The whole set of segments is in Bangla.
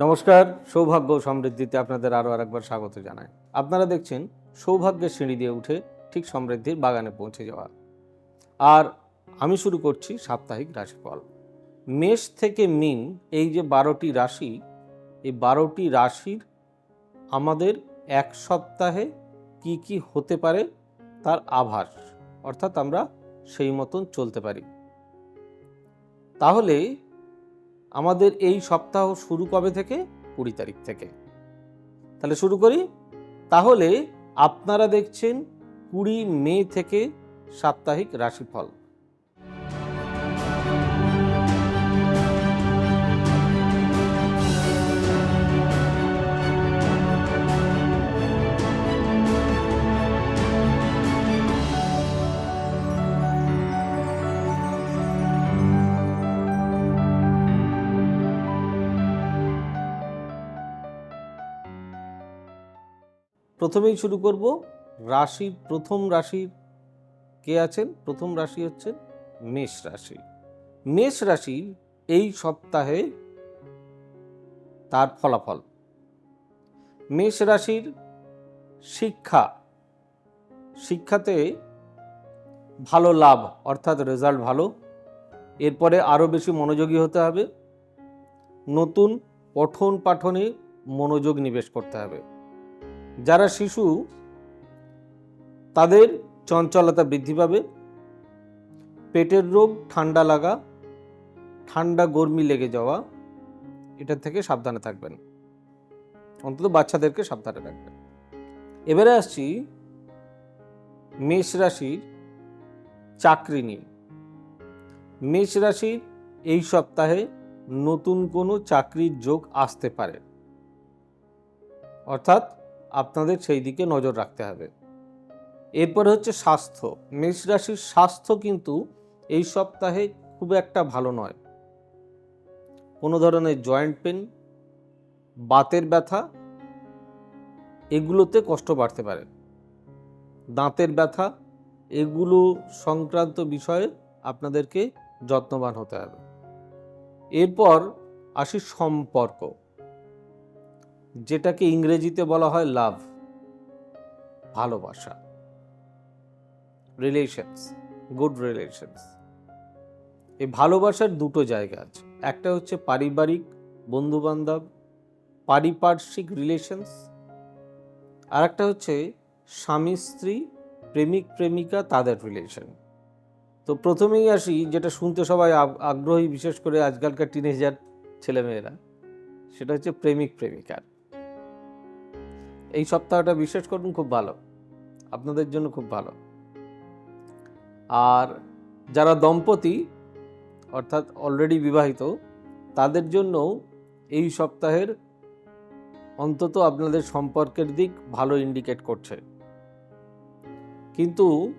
নমস্কার, সৌভাগ্য সমৃদ্ধিতে আপনাদের আরও আরেকবার স্বাগত জানাই। আপনারা দেখছেন সৌভাগ্যের সিঁড়ি দিয়ে উঠে ঠিক সমৃদ্ধির বাগানে পৌঁছে যাওয়া। আর আমি শুরু করছি সাপ্তাহিক রাশিফল। মেষ থেকে মিন, এই যে বারোটি রাশি, এই বারোটি রাশির আমাদের এক সপ্তাহে কি কি হতে পারে তার আভাস, অর্থাৎ আমরা সেই মতন চলতে পারি। তাহলে আমাদের এই সপ্তাহ শুরু কবে থেকে? কুড়ি তারিখ থেকে। তাহলে শুরু করি। তাহলে আপনারা দেখছেন কুড়ি মে থেকে সাপ্তাহিক রাশিফল। প্রথমেই শুরু করব। রাশির প্রথম রাশির কে আছেন? প্রথম রাশি হচ্ছেন মেষ রাশি। মেষ রাশির এই সপ্তাহে তার ফলাফল। মেষ রাশির শিক্ষা, শিক্ষাতে ভালো লাভ, অর্থাৎ রেজাল্ট ভালো। এরপরে আরও বেশি মনোযোগী হতে হবে। নতুন পঠন পাঠনে মনোযোগ নিবেশ করতে হবে। যারা শিশু, তাদের চঞ্চলতা বৃদ্ধি পাবে। পেটের রোগ, ঠান্ডা লাগা, ঠান্ডা গরমি লেগে যাওয়া এটা থেকে সাবধানে থাকবেন। অন্তত বাচ্চাদেরকে সাবধানে রাখবেন। এবারে আসছি মেষ রাশির চাকরি নিয়ে। মেষ রাশির এই সপ্তাহে নতুন কোনো চাকরির যোগ আসতে পারে। অর্থাৎ আপনাদের সেই দিকে নজর রাখতে হবে। এরপরে হচ্ছে স্বাস্থ্য। মেষ রাশির স্বাস্থ্য কিন্তু এই সপ্তাহে খুব একটা ভালো নয়। কোনো ধরনের জয়েন্ট পেন, বাতের ব্যথা, এগুলোতে কষ্ট বাড়তে পারে। দাঁতের ব্যথা, এগুলো সংক্রান্ত বিষয়ে আপনাদেরকে যত্নবান হতে হবে। এরপর আসি সম্পর্ক। যেটাকে ইংরেজিতে বলা হয় লাভ, ভালোবাসা রিলেশনস গুড রিলেশনস এই ভালোবাসার দুটো জায়গা আছে। একটা হচ্ছে পারিবারিক বন্ধুবান্ধব, পারিপার্শ্বিক রিলেশনস আর একটা হচ্ছে স্বামী, স্ত্রী, প্রেমিক, প্রেমিকা, তাদের রিলেশন তো প্রথমেই আসি, যেটা শুনতে সবাই আগ- আগ্রহী, বিশেষ করে আজকালকার টিনেজার ছেলেমেয়েরা, সেটা হচ্ছে প্রেমিক, প্রেমিকার। এই সপ্তাহটা বিশেষ করুন খুব ভালো। আপনাদের জন্য খুব ভালো। আর যারা দম্পতি, অর্থাৎ অলরেডি বিবাহিত, তাদের জন্য এই সপ্তাহের অন্তত আপনাদের সম্পর্কের দিক ভালো ইন্ডিকেট করছে। কিন্তু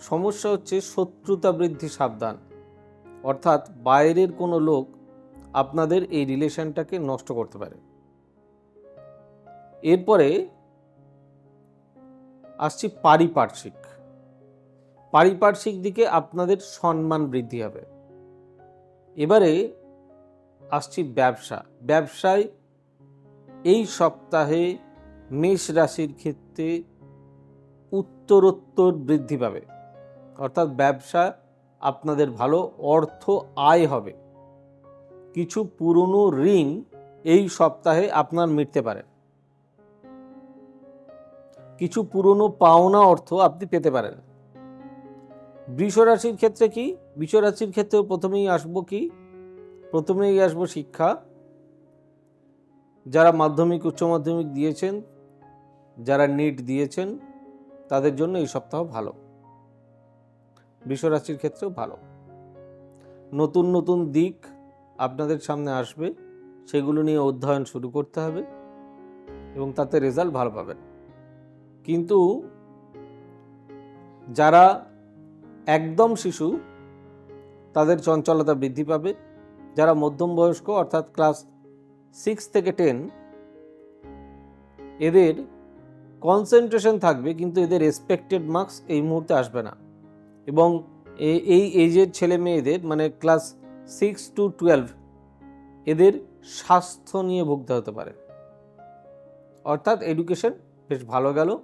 সমস্যা হচ্ছে শত্রুতা বৃদ্ধি সাবধান। অর্থাৎ বাইরের কোনো লোক আপনাদের এই রিলেশনটাকে নষ্ট করতে পারে। এরপরে আসছি পারিপার্শ্বিক। পারিপার্শ্বিক দিকে আপনাদের সম্মান বৃদ্ধি হবে। এবারে আসছি ব্যবসা। ব্যবসায় এই সপ্তাহে মেষ রাশির ক্ষেত্রে উত্তরোত্তর বৃদ্ধি পাবে। অর্থাৎ ব্যবসা আপনাদের ভালো অর্থ আয় হবে। কিছু পুরনো ঋণ এই সপ্তাহে আপনার মিটতে পারে। কিছু পুরনো পাওনা অর্থ আপনি পেতে পারেন। বৃষ রাশির ক্ষেত্রে কি? বৃষ রাশির ক্ষেত্রে প্রথমেই আসব কি? প্রথমেই আসব শিক্ষা। যারা মাধ্যমিক, উচ্চ মাধ্যমিক দিয়েছেন, যারা নিট দিয়েছেন, তাদের জন্য এই সপ্তাহ ভালো। বৃষ রাশির ক্ষেত্রেও ভালো। নতুন নতুন দিক আপনাদের সামনে আসবে। সেগুলো নিয়ে অধ্যয়ন শুরু করতে হবে এবং তাতে রেজাল্ট ভালো পাবেন। কিন্তু যারা একদম শিশু, তাদের চঞ্চলতা বৃদ্ধি পাবে। যারা মধ্যম বয়স্ক, অর্থাৎ ক্লাস সিক্স থেকে টেন এদের কনসেন্ট্রেশন থাকবে, কিন্তু এদের এক্সপেক্টেড মার্কস এই মুহূর্তে আসবে না। এবং এই এজের ছেলে মেয়েদের মানে ক্লাস সিক্স টু টুয়েলভ এদের স্বাস্থ্য নিয়ে ভুগতে হতে পারে। অর্থাৎ এডুকেশন বেশ ভালো গেল।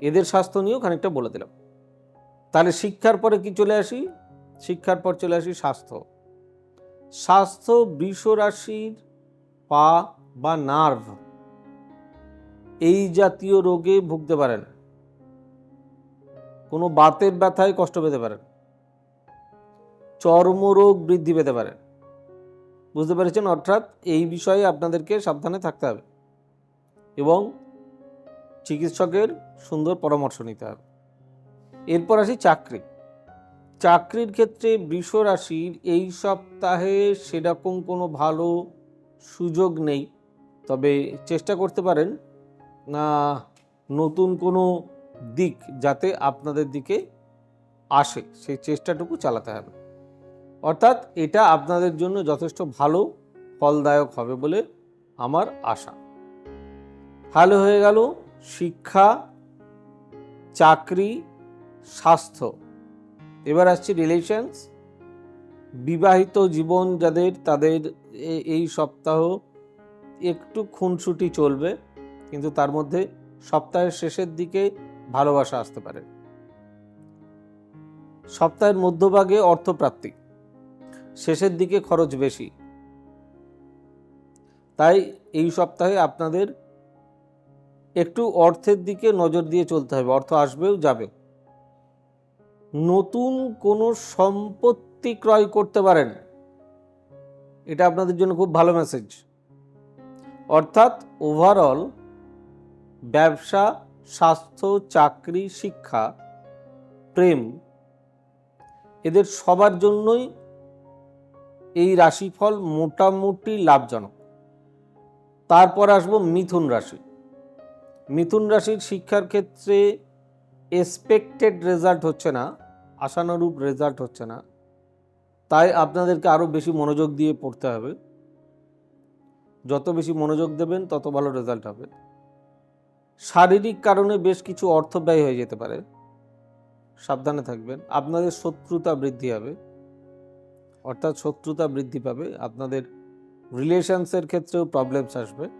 এদের স্বাস্থ্য নিয়েও খানিকটা বলে দিলাম। তাহলে শিক্ষার পরে কি চলে আসি? শিক্ষার পর চলে আসি স্বাস্থ্য। স্বাস্থ্য বৃষ রাশির পা বা নার্ভ এই জাতীয় রোগে ভুগতে পারেন কোনো বাতের ব্যথায় কষ্ট পেতে পারেন চর্মরোগ বৃদ্ধি পেতে পারেন বুঝতে পেরেছেন? অর্থাৎ এই বিষয়ে আপনাদেরকে সাবধানে থাকতে হবে। এবং চিকিৎসকের সুন্দর পরামর্শ নিতে হবে। এরপর আসি চাকরি। চাকরির ক্ষেত্রে বৃষ রাশির এই সপ্তাহে সেরকম কোনো ভালো সুযোগ নেই। তবে চেষ্টা করতে পারেন নতুন কোনো দিক যাতে আপনাদের দিকে আসে, সেই চেষ্টাটুকু চালাতে হবে। অর্থাৎ এটা আপনাদের জন্য যথেষ্ট ভালো, ফলদায়ক হবে বলে আমার আশা। ভালো হয়ে গেল শিক্ষা, চাকরি, স্বাস্থ্য। এবার আসছি রিলেশনস বিবাহিত জীবন যাদের, তাদের এই সপ্তাহ একটু খুনসুটি চলবে, কিন্তু তার মধ্যে সপ্তাহের শেষের দিকে ভালোবাসা আসতে পারে। সপ্তাহের মধ্যভাগে অর্থপ্রাপ্তি। শেষের দিকে খরচ বেশি। তাই এই সপ্তাহে আপনাদের একটু অর্থের দিকে নজর দিয়ে চলতে হবে, অর্থ আসবেও যাবে নতুন কোনো সম্পত্তি ক্রয় করতে পারেন। এটা আপনাদের জন্য খুব ভালো মেসেজ অর্থাৎ ওভারঅল ব্যবসা, স্বাস্থ্য, চাকরি, শিক্ষা, প্রেম, এদের সবার জন্যই এই রাশিফল মোটামুটি লাভজনক। তারপর আসব মিথুন রাশি। মিথুন রাশির শিক্ষার ক্ষেত্রে এক্সপেক্টেড রেজাল্ট হচ্ছে না, আশানুরূপ রেজাল্ট হচ্ছে না। তাই আপনাদেরকে আরও বেশি মনোযোগ দিয়ে পড়তে হবে। যত বেশি মনোযোগ দেবেন, তত ভালো রেজাল্ট হবে। শারীরিক কারণে বেশ কিছু অর্থ ব্যয় হয়ে যেতে পারে। সাবধানে থাকবেন। আপনাদের শত্রুতা বৃদ্ধি হবে। অর্থাৎ শত্রুতা বৃদ্ধি পাবে। আপনাদের রিলেশনসের ক্ষেত্রেও প্রবলেমস আসবে।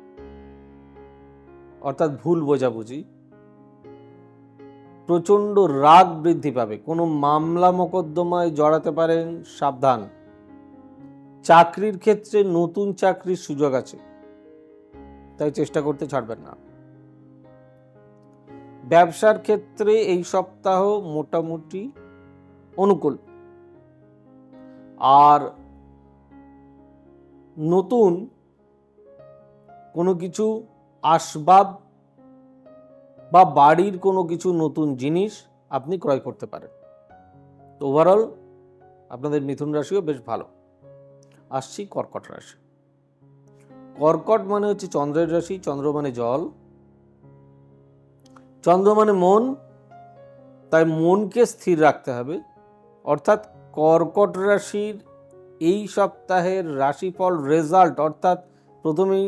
অর্থাৎ ভুল বোঝাবুঝি, প্রচণ্ড রাগ বৃদ্ধি পাবে। কোনো মামলা মোকদ্দমায় জড়াতে পারেন, সাবধান। চাকরির ক্ষেত্রে নতুন চাকরির সুযোগ আছে। তাই চেষ্টা করতে ছাড়বেন না। ব্যবসার ক্ষেত্রে এই সপ্তাহ মোটামুটি অনুকূল। আর নতুন কোনো কিছু আসবাব বা বাড়ির কোনো কিছু নতুন জিনিস আপনি ক্রয় করতে পারেন। তো ওভারঅল আপনাদের মিথুন রাশিও বেশ ভালো। আসছি কর্কট রাশি। কর্কট মানে হচ্ছে চন্দ্রের রাশি, চন্দ্র মানে জল। চন্দ্র মানে মন, তাই মনকে স্থির রাখতে হবে। অর্থাৎ কর্কট রাশির এই সপ্তাহের রাশিফল রেজাল্ট অর্থাৎ প্রথমেই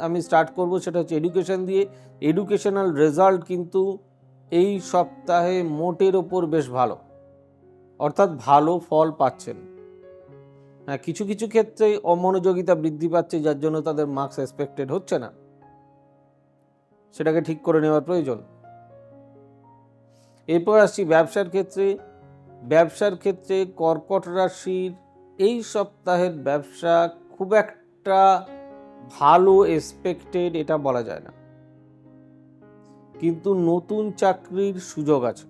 আমি স্টার্ট করব সেটা হচ্ছে এডুকেশন দিয়ে। এডুকেশনাল রেজাল্ট কিন্তু এই সপ্তাহে মোটের ওপর বেশ ভালো। অর্থাৎ ভালো ফল পাচ্ছেন। হ্যাঁ কিছু কিছু ক্ষেত্রে অমনোযোগিতা বৃদ্ধি পাচ্ছে, যার জন্য তাদের মার্কস এক্সপেক্টেড হচ্ছে না। সেটাকে ঠিক করে নেওয়ার প্রয়োজন। এরপর আসছি ব্যবসার ক্ষেত্রে। ব্যবসার ক্ষেত্রে কর্কট রাশির এই সপ্তাহের ব্যবসা খুব একটা ভালো এক্সপেক্টেড এটা বলা যায় না। কিন্তু নতুন চাকরির সুযোগ আছে।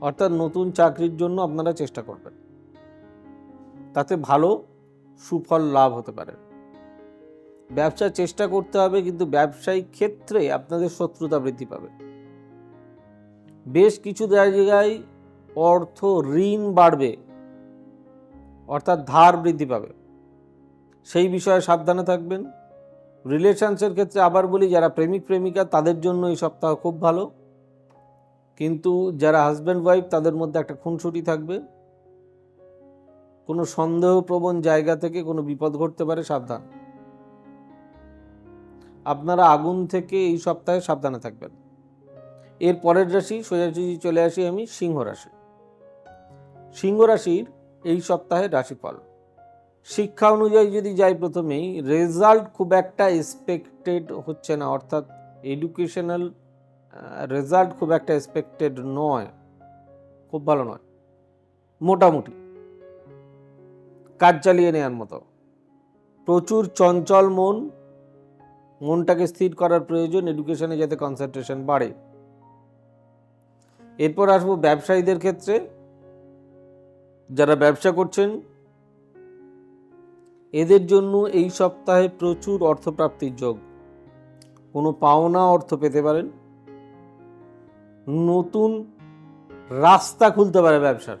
অর্থাৎ নতুন চাকরির জন্য আপনারা চেষ্টা করবেন। তাতে ভালো সুফল লাভ হতে পারে। ব্যবসার চেষ্টা করতে হবে কিন্তু ব্যবসায়িক ক্ষেত্রে আপনাদের শত্রুতা বৃদ্ধি পাবে। বেশ কিছু জায়গায় অর্থ ঋণ বাড়বে, অর্থাৎ ধার বৃদ্ধি পাবে। সেই বিষয়ে সাবধানে থাকবেন। রিলেশনসের ক্ষেত্রে আবার বলি, যারা প্রেমিক, প্রেমিকা, তাদের জন্য এই সপ্তাহ খুব ভালো। কিন্তু যারা হাজব্যান্ড ওয়াইফ তাদের মধ্যে একটা খুনসুটি থাকবে। কোনো সন্দেহপ্রবণ জায়গা থেকে কোনো বিপদ ঘটতে পারে, সাবধান। আপনারা আগুন থেকে এই সপ্তাহে সাবধানে থাকবেন। এর পরের রাশি সোজাসুজি চলে আসি আমি, সিংহ রাশি। সিংহ রাশির এই সপ্তাহের রাশিফল। শিক্ষা অনুযায়ী যদি যাই প্রথমেই রেজাল্ট খুব একটা এক্সপেক্টেড হচ্ছে না, অর্থাৎ এডুকেশনাল রেজাল্ট খুব একটা এক্সপেক্টেড নয়, খুব ভালো নয়, মোটামুটি। কাজ চালিয়ে নেওয়ার মতো। প্রচুর চঞ্চল মন, মনটাকে স্থির করার প্রয়োজন এডুকেশনে যাতে কনসেন্ট্রেশন বাড়ে। এরপর আসব ব্যবসায়ীদের ক্ষেত্রে। যারা ব্যবসা করছেন এদের জন্য এই সপ্তাহে প্রচুর অর্থপ্রাপ্তির যোগ। কোনো পাওনা অর্থ পেতে পারেন। নতুন রাস্তা খুলতে পারে ব্যবসার।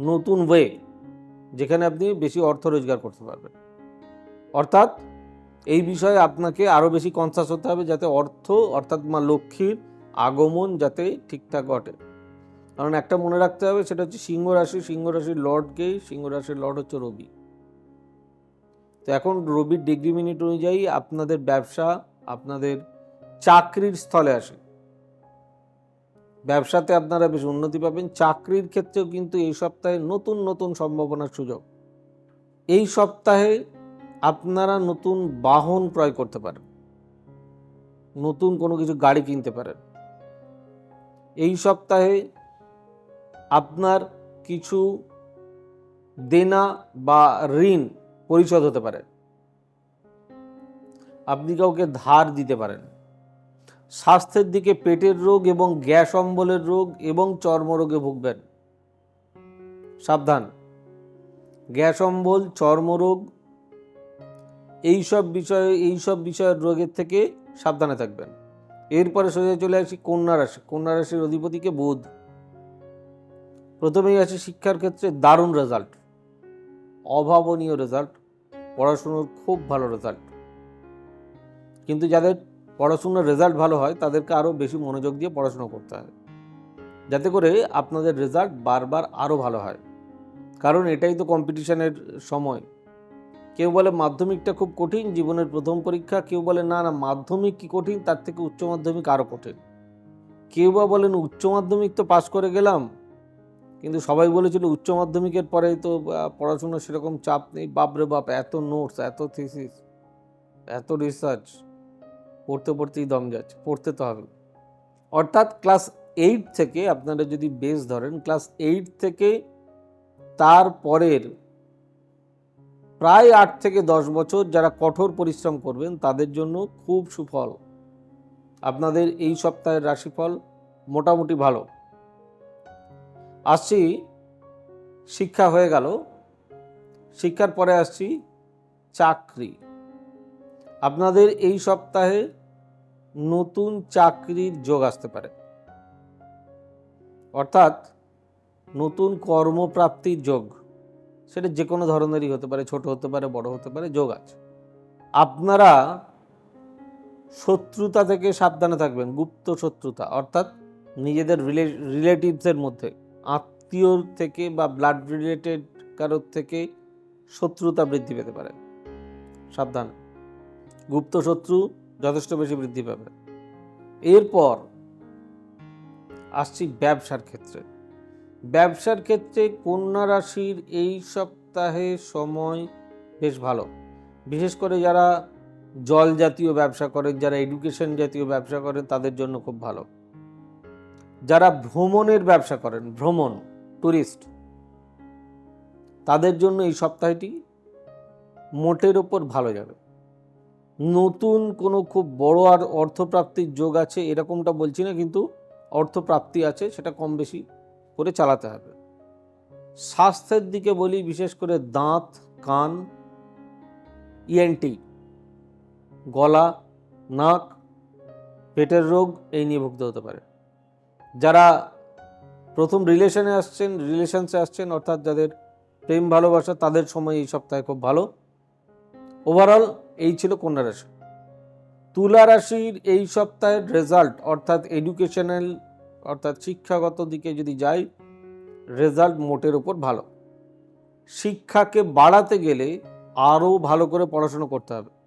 নতুন ওয়ে যেখানে আপনি বেশি অর্থ রোজগার করতে পারবেন। অর্থাৎ এই বিষয়ে আপনাকে আরও বেশি কনসাস হতে হবে যাতে অর্থ, অর্থাৎ মা লক্ষ্মীর আগমন যাতে ঠিকঠাক ঘটে। কারণ একটা মনে রাখতে হবে, সেটা হচ্ছে সিংহ রাশি সিংহ রাশির সিংহ রাশির লর্ড হচ্ছে রবি। তো এখন রবির ডিগ্রি মিনিট অনুযায়ী আপনাদের ব্যবসা আপনাদের চাকরির স্থলে আসে। ব্যবসাতে আপনারা বেশ উন্নতি পাবেন। চাকরির ক্ষেত্রেও কিন্তু এই সপ্তাহে নতুন নতুন সম্ভাবনার সুযোগ। এই সপ্তাহে আপনারা নতুন বাহন ক্রয় করতে পারেন। নতুন কোনো কিছু গাড়ি কিনতে পারেন। এই সপ্তাহে আপনার কিছু দেনা বা ঋণ পরিশোধ হতে পারে আপনি কাউকে ধার দিতে পারেন। স্বাস্থ্যের দিকে পেটের রোগ এবং গ্যাস অম্বলের রোগ এবং চর্মরোগে ভুগবেন। সাবধান। গ্যাস অম্বল, চর্মরোগ এইসব বিষয়ে, এইসব বিষয়ের রোগের থেকে সাবধানে থাকবেন। এরপরে সোজা চলে আসি কন্যা রাশি। কন্যা রাশির অধিপতিকে বুধ। প্রথমেই আছে শিক্ষার ক্ষেত্রে দারুণ রেজাল্ট অভাবনীয় রেজাল্ট পড়াশুনোর খুব ভালো রেজাল্ট কিন্তু যাদের পড়াশুনোর রেজাল্ট ভালো হয়, তাদেরকে আরও বেশি মনোযোগ দিয়ে পড়াশুনো করতে হয়। যাতে করে আপনাদের রেজাল্ট বারবার আরও ভালো হয়। কারণ এটাই তো কম্পিটিশনের সময়। কেউ বলে মাধ্যমিকটা খুব কঠিন, জীবনের প্রথম পরীক্ষা। কেউ বলে, না না, মাধ্যমিক কি কঠিন? তার থেকে উচ্চ মাধ্যমিক আরও কঠিন। কেউ বা বলেন, উচ্চ মাধ্যমিক তো পাশ করে গেলাম। কিন্তু সবাই বলেছিল উচ্চ মাধ্যমিকের পরে তো পড়াশোনার সেরকম চাপ নেই। বাপরে বাপ, এত নোটস এত থিসিস এত রিসার্চ পড়তে পড়তেই দম যাচ্ছে, পড়তে তো হবে। অর্থাৎ ক্লাস এইট থেকে আপনারা যদি বেস ধরেন ক্লাস এইট থেকে তার পরের প্রায় আট থেকে দশ বছর যারা কঠোর পরিশ্রম করবেন, তাদের জন্য খুব সুফল। আপনাদের এই সপ্তাহের রাশিফল মোটামুটি ভালো। আসছি, শিক্ষা হয়ে গেল। শিক্ষার পরে আসছি, চাকরি। আপনাদের এই সপ্তাহে নতুন চাকরির যোগ আসতে পারে। অর্থাৎ নতুন কর্মপ্রাপ্তির যোগ, সেটা যে কোনো ধরনেরই হতে পারে, ছোট হতে পারে, বড় হতে পারে, যোগ আছে। আপনারা শত্রুতা থেকে সাবধানে থাকবেন, গুপ্ত শত্রুতা, অর্থাৎ নিজেদের রিলেটিভসের মধ্যে। আত্মীয়র থেকে বা ব্লাড রিলেটেড কারোর থেকে শত্রুতা বৃদ্ধি পেতে পারে। সাবধান। গুপ্ত শত্রু যথেষ্ট বেশি বৃদ্ধি পাবে। এরপর আসছি ব্যবসার ক্ষেত্রে। ব্যবসার ক্ষেত্রে কন্যা রাশির এই সপ্তাহে সময় বেশ ভালো। বিশেষ করে যারা জল জাতীয় ব্যবসা করেন, যারা এডুকেশন জাতীয় ব্যবসা করেন, তাদের জন্য খুব ভালো। যারা ভ্রমণের ব্যবসা করেন, ভ্রমণ ট্যুরিস্ট তাদের জন্য এই সপ্তাহটি মোটের ওপর ভালো যাবে। নতুন কোনো খুব বড় আর অর্থপ্রাপ্তির যোগ আছে, এরকমটা বলছি না, কিন্তু অর্থপ্রাপ্তি আছে, সেটা কম বেশি করে চালাতে হবে। স্বাস্থ্যের দিকে বলি, বিশেষ করে দাঁত, কান ইএনটি গলা, নাক, পেটের রোগ এই নিয়ে ভুগতে হতে পারে। যারা প্রথম রিলেশনে আসছেন রিলেশনসে আসছেন, অর্থাৎ যাদের প্রেম, ভালোবাসা, তাদের সময় এই সপ্তাহে খুব ভালো। ওভারঅল এই ছিল কন্যা রাশি তুলা রাশির এই সপ্তাহের রেজাল্ট অর্থাৎ এডুকেশনাল অর্থাৎ শিক্ষাগত দিকে যদি যাই রেজাল্ট মোটের ওপর ভালো। শিক্ষাকে বাড়াতে গেলে আরও ভালো করে পড়াশুনো করতে হবে।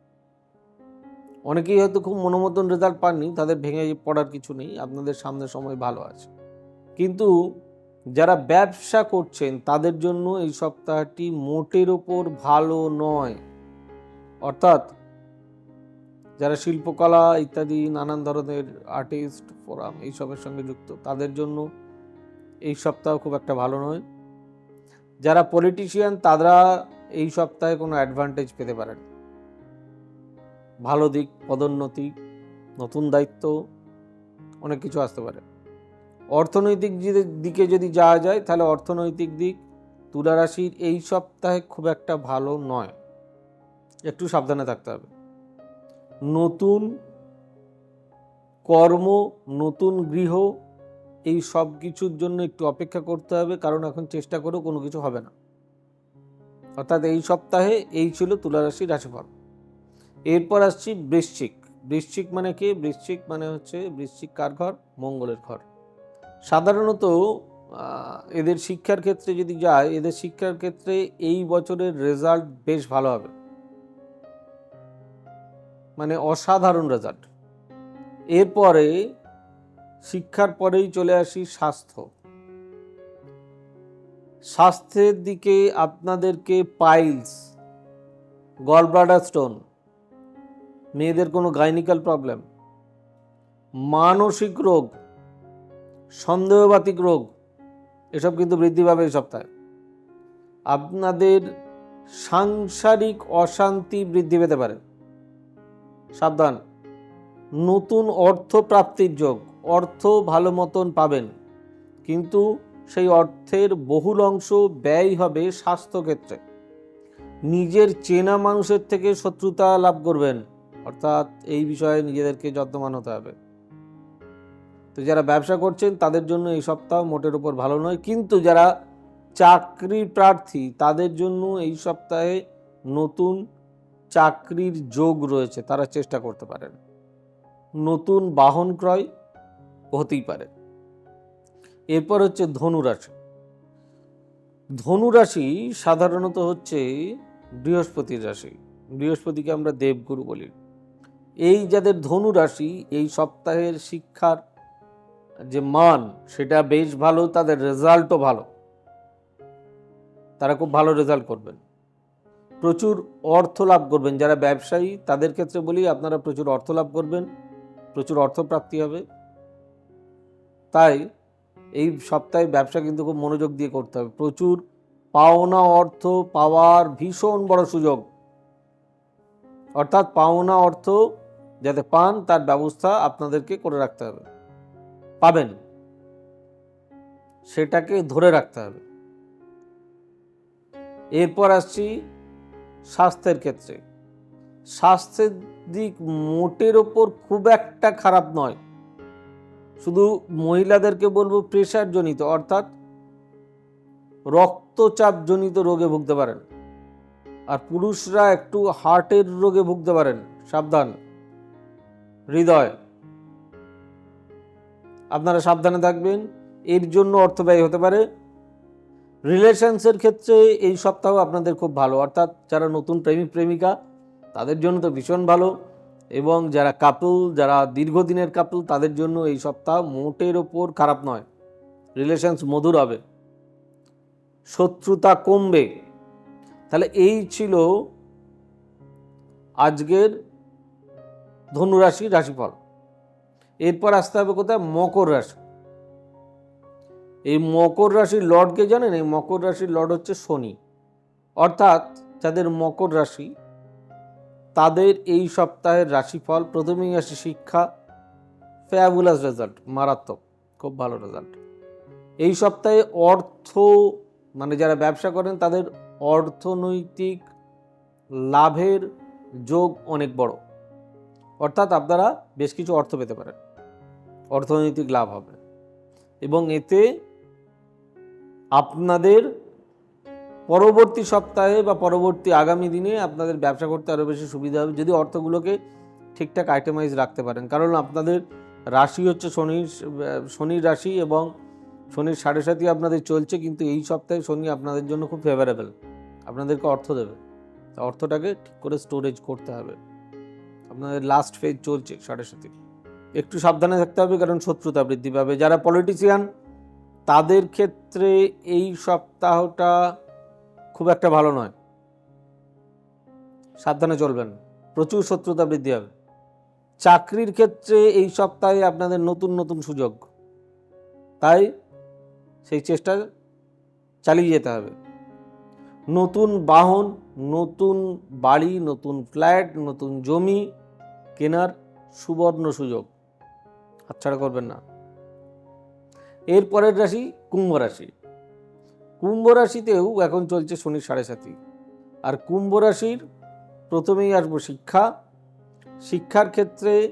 অনেকেই হয়তো খুব মনোমতন রেজাল্ট পাননি, তাদের ভেঙে পড়ার কিছু নেই, আপনাদের সামনে সময় ভালো আছে। কিন্তু যারা ব্যবসা করছেন, তাদের জন্য এই সপ্তাহটি মোটের ওপর ভালো নয়। অর্থাৎ যারা শিল্পকলা ইত্যাদি, নানান ধরনের আর্টিস্ট ফোরাম এইসবের সঙ্গে যুক্ত, তাদের জন্য এই সপ্তাহ খুব একটা ভালো নয়। যারা পলিটিশিয়ান তারা এই সপ্তাহে কোনো অ্যাডভান্টেজ পেতে পারেন ভালো দিক, পদোন্নতি, নতুন দায়িত্ব, অনেক কিছু আসতে পারে। অর্থনৈতিক দিকে যদি যাওয়া যায়, তাহলে অর্থনৈতিক দিক তুলা রাশির এই সপ্তাহে খুব একটা ভালো নয়। একটু সাবধানে থাকতে হবে। নতুন কর্ম, নতুন গৃহ, এই সব কিছুর জন্য একটু অপেক্ষা করতে হবে, কারণ এখন চেষ্টা করেও কোনো কিছু হবে না। অর্থাৎ এই সপ্তাহে এই ছিল তুলা রাশির রাশিফল। এরপর আসছি বৃশ্চিক। বৃশ্চিক মানে কি? বৃশ্চিক মানে হচ্ছে বৃশ্চিক কার ঘর? মঙ্গলের ঘর। সাধারণত এদের শিক্ষার ক্ষেত্রে যদি যায় এদের শিক্ষার ক্ষেত্রে এই বছরের রেজাল্ট বেশ ভালো হবে। মানে অসাধারণ রেজাল্ট এরপরে শিক্ষার পরেই চলে আসি স্বাস্থ্য। স্বাস্থ্যের দিকে আপনাদেরকে পাইলস গল ব্লাডার স্টোন মেয়েদের কোনো গাইনিক্যাল প্রবলেম। মানসিক রোগ, সন্দেহবাতিক রোগ, এসব কিন্তু বৃদ্ধি পাবে এই সপ্তাহে। আপনাদের সাংসারিক অশান্তি বৃদ্ধি পেতে পারে। সাবধান। নতুন অর্থ প্রাপ্তির যোগ, অর্থ ভালো মতন পাবেন। কিন্তু সেই অর্থের বহুল অংশ ব্যয় হবে স্বাস্থ্যক্ষেত্রে। নিজের চেনা মানুষের থেকে শত্রুতা লাভ করবেন। অর্থাৎ এই বিষয়ে নিজেদেরকে যত্নবান হতে হবে। তো যারা ব্যবসা করছেন, তাদের জন্য এই সপ্তাহ মোটের উপর ভালো নয়। কিন্তু যারা চাকরি প্রার্থী, তাদের জন্য এই সপ্তাহে নতুন চাকরির যোগ রয়েছে, তারা চেষ্টা করতে পারেন। নতুন বাহন ক্রয় হতেই পারে। এরপর হচ্ছে ধনুরাশি ধনুরাশি সাধারণত হচ্ছে বৃহস্পতির রাশি। বৃহস্পতিকে আমরা দেবগুরু বলি। এই যাদের ধনু রাশি, এই সপ্তাহের শিক্ষার যে মান, সেটা বেশ ভালো, তাদের রেজাল্টও ভালো। তারা খুব ভালো রেজাল্ট করবেন। প্রচুর অর্থ লাভ করবেন। যারা ব্যবসায়ী, তাদের ক্ষেত্রে বলি, আপনারা প্রচুর অর্থ লাভ করবেন, প্রচুর অর্থ প্রাপ্তি হবে। তাই এই সপ্তাহে ব্যবসা কিন্তু খুব মনোযোগ দিয়ে করতে হবে। প্রচুর পাওনা অর্থ পাওয়ার ভীষণ বড় সুযোগ। অর্থাৎ পাওনা অর্থ যাতে পান তার ব্যবস্থা আপনাদেরকে করে রাখতে হবে। পাবেন। সেটাকে ধরে রাখতে হবে। এরপর আসছি স্বাস্থ্যের ক্ষেত্রে। স্বাস্থ্যের দিক মোটের ওপর খুব একটা খারাপ নয়। শুধু মহিলাদেরকে বলব প্রেশার জনিত, অর্থাৎ রক্তচাপ জনিত রোগে ভুগতে পারেন। আর পুরুষরা একটু হার্টের রোগে ভুগতে পারেন, সাবধান। হৃদয়। আপনারা সাবধানে থাকবেন, এর জন্য অর্থ ব্যয় হতে পারে। রিলেশনসের ক্ষেত্রে এই সপ্তাহ আপনাদের খুব ভালো। অর্থাৎ যারা নতুন প্রেমিক, প্রেমিকা, তাদের জন্য তো ভীষণ ভালো। এবং যারা কাপল যারা দীর্ঘদিনের কাপল তাদের জন্য এই সপ্তাহ মোটের ওপর খারাপ নয়। রিলেশনস মধুর হবে। শত্রুতা কমবে। তাহলে এই ছিল আজকের ধনুরাশি রাশিফল। এরপর আসতে হবে কোথায়? মকর রাশি। এই মকর রাশির লর্ডকে জানেন? এই মকর রাশির লর্ড হচ্ছে শনি। অর্থাৎ যাদের মকর রাশি, তাদের এই সপ্তাহের রাশিফল প্রথমেই আসে শিক্ষা ফ্যাবুলাস রেজাল্ট মারাত্মক, খুব ভালো রেজাল্ট এই সপ্তাহে অর্থ মানে যারা ব্যবসা করেন, তাদের অর্থনৈতিক লাভের যোগ অনেক বড়। অর্থাৎ আপনারা বেশ কিছু অর্থ পেতে পারেন। অর্থনৈতিক লাভ হবে। এবং এতে আপনাদের পরবর্তী সপ্তাহে বা পরবর্তী আগামী দিনে আপনাদের ব্যবসা করতে আরও বেশি সুবিধা হবে, যদি অর্থগুলোকে ঠিকঠাক আইটেমাইজ রাখতে পারেন। কারণ আপনাদের রাশি হচ্ছে শনির শনির রাশি এবং শনির সাড়ে সাথী আপনাদের চলছে, কিন্তু এই সপ্তাহে শনি আপনাদের জন্য খুব ফেভারেবল আপনাদেরকে অর্থ দেবে। অর্থটাকে ঠিক করে স্টোরেজ করতে হবে। আপনাদের লাস্ট ফেজ চলছে সরাসরি একটু সাবধানে থাকতে হবে, কারণ শত্রুতা বৃদ্ধি পাবে। যারা পলিটিশিয়ান তাদের ক্ষেত্রে এই সপ্তাহটা খুব একটা ভালো নয়। সাবধানে চলবেন, প্রচুর শত্রুতা বৃদ্ধি হবে। চাকরির ক্ষেত্রে এই সপ্তাহে আপনাদের নতুন নতুন সুযোগ। তাই সেই চেষ্টা চালিয়ে যেতে হবে। নতুন বাহন, নতুন বাড়ি, নতুন ফ্ল্যাট, নতুন জমি কেনার সুবর্ণ সুযোগ। হাতছাড়া করবেন না। এরপরের রাশি কুম্ভ রাশি। কুম্ভ রাশিতেও এখন চলছে শনি সাড়ে সাতি। আর কুম্ভ রাশির প্রথমেই আসব শিক্ষা। শিক্ষার ক্ষেত্রে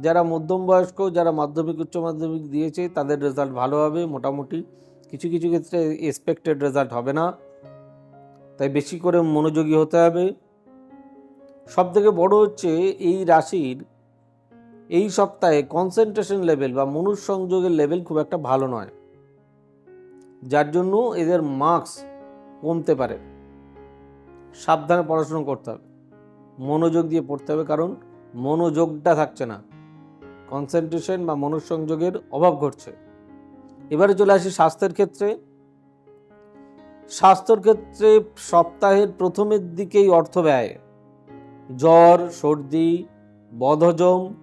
যারা মধ্যম বয়স্ক, যারা মাধ্যমিক, উচ্চ মাধ্যমিক দিয়েছে, তাদের রেজাল্ট ভালো হবে মোটামুটি। কিছু কিছু ক্ষেত্রে এক্সপেক্টেড রেজাল্ট হবে না। তাই বেশি করে মনোযোগী হতে হবে। সব থেকে বড় হচ্ছে এই রাশির এই সপ্তাহে কনসেন্ট্রেশন লেভেল বা মনুসংযোগের লেভেল খুব একটা ভালো নয়। যার জন্য এদের মার্কস কমতে পারে। সাবধানে পড়াশুনো করতে হবে। মনোযোগ দিয়ে পড়তে হবে কারণ মনোযোগটা থাকছে না। কনসেন্ট্রেশন বা মনোসংযোগের অভাব ঘটছে। এবারে চলে আসি স্বাস্থ্যের ক্ষেত্রে। স্বাস্থ্যর ক্ষেত্রে সপ্তাহের প্রথমের দিকেই অর্থ ব্যয়। জ্বর, সর্দি, বদহজম,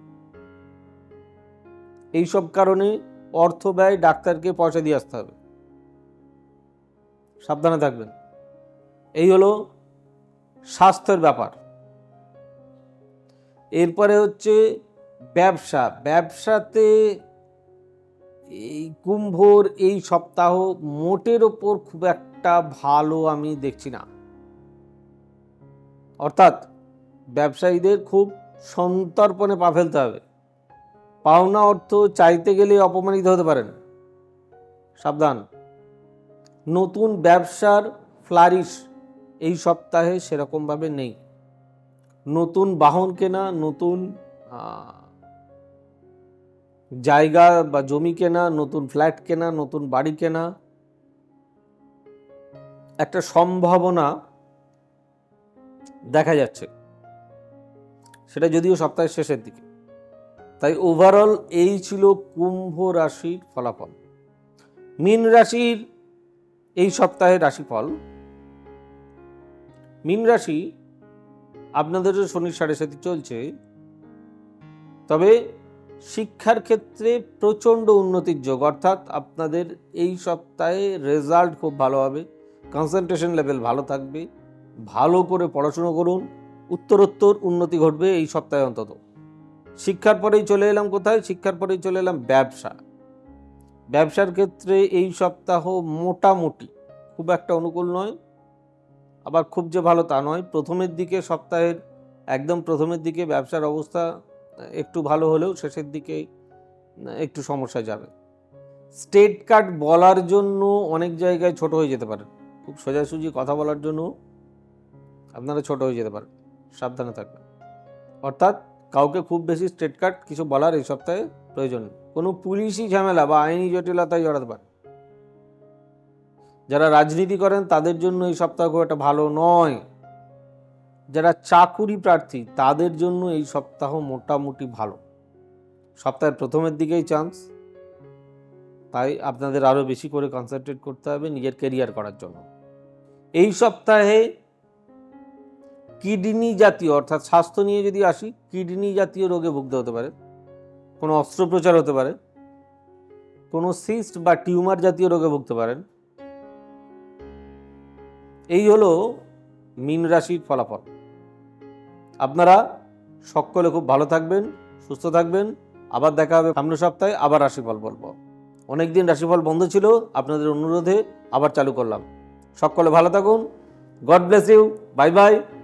এইসব কারণে অর্থ ব্যয় ডাক্তারকে পয়সা দিয়ে আসতে হবে। সাবধানে থাকবেন। এই হলো স্বাস্থ্যের ব্যাপার। এরপরে হচ্ছে ব্যবসা। ব্যবসাতে এই কুম্ভর এই সপ্তাহ মোটের ওপর খুব একটা ভালো আমি দেখছি না। অর্থাৎ ব্যবসায়ীদের খুব সন্তর্পণে পা ফেলতে হবে। পাওনা অর্থ চাইতে গেলে অপমানিত হতে পারেন সাবধান। নতুন ব্যবসার ফ্লারিশ এই সপ্তাহে সেরকমভাবে নেই। নতুন বাহন কেনা, নতুন জায়গা বা জমি কেনা, নতুন ফ্ল্যাট কেনা, নতুন বাড়ি কেনা, একটা সম্ভাবনা দেখা যাচ্ছে। সেটা যদিও সপ্তাহের শেষের দিকে। তাই ওভারঅল এই ছিল কুম্ভ রাশির ফলাফল। মীন রাশির এই সপ্তাহের রাশিফল। মীন রাশি আপনাদের শনির সাড়ে সাথে চলছে, তবে শিক্ষার ক্ষেত্রে প্রচণ্ড উন্নতির যোগ, অর্থাৎ আপনাদের এই সপ্তাহে রেজাল্ট খুব ভালো হবে কনসেন্ট্রেশন লেভেল ভালো থাকবে, ভালো করে পড়াশুনো করুন উত্তরোত্তর উন্নতি ঘটবে এই সপ্তাহে অন্তত। শিক্ষার পরেই চলে এলাম কোথায়? শিক্ষার পরেই চলে এলাম ব্যবসা। ব্যবসার ক্ষেত্রে এই সপ্তাহ মোটামুটি খুব একটা অনুকূল নয়, আবার খুব যে ভালো তা নয়। প্রথমের দিকে সপ্তাহের, একদম প্রথমের দিকে ব্যবসার অবস্থা একটু ভালো হলেও শেষের দিকে একটু সমস্যা যাবে। স্টেট কার্ড বলার জন্য অনেক জায়গায় ছোট হয়ে যেতে পারে। খুব সোজাসুজি কথা বলার জন্য আপনারা ছোট হয়ে যেতে পারেন। সাবধানে থাকবেন অর্থাৎ কাউকে খুব বেশি স্টেট কার্ড কিছু বলার এই সপ্তাহে প্রয়োজন কোনো পুলিশি ঝামেলা বা আইনি জটিলতায় জড়াতে পারে। যারা রাজনীতি করেন তাদের জন্য এই সপ্তাহ খুব একটা ভালো নয়। যারা চাকুরি প্রার্থী তাদের জন্য এই সপ্তাহ মোটামুটি ভালো। সপ্তাহের প্রথমের দিকেই চান্স তাই আপনাদের আরও বেশি করে কনসেন্ট্রেট করতে হবে নিজের কেরিয়ার করার জন্য। এই সপ্তাহে কিডনি জাতীয়, অর্থাৎ স্বাস্থ্য নিয়ে যদি আসি, কিডনি জাতীয় রোগে ভুগতে হতে পারে, কোনো অস্ত্রোপচার হতে পারে, কোনো সিস্ট বা টিউমার জাতীয় রোগে ভুগতে পারেন। এই হলো মীন রাশির ফলাফল। আপনারা সকলে খুব ভালো থাকবেন, সুস্থ থাকবেন। আবার দেখা হবে সামনের সপ্তাহে, আবার রাশিফল বলব। অনেকদিন রাশিফল বন্ধ ছিল, আপনাদের অনুরোধে আবার চালু করলাম। সকলে ভালো থাকুন, God bless you, bye bye.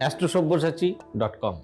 astrosabyasachi dot com.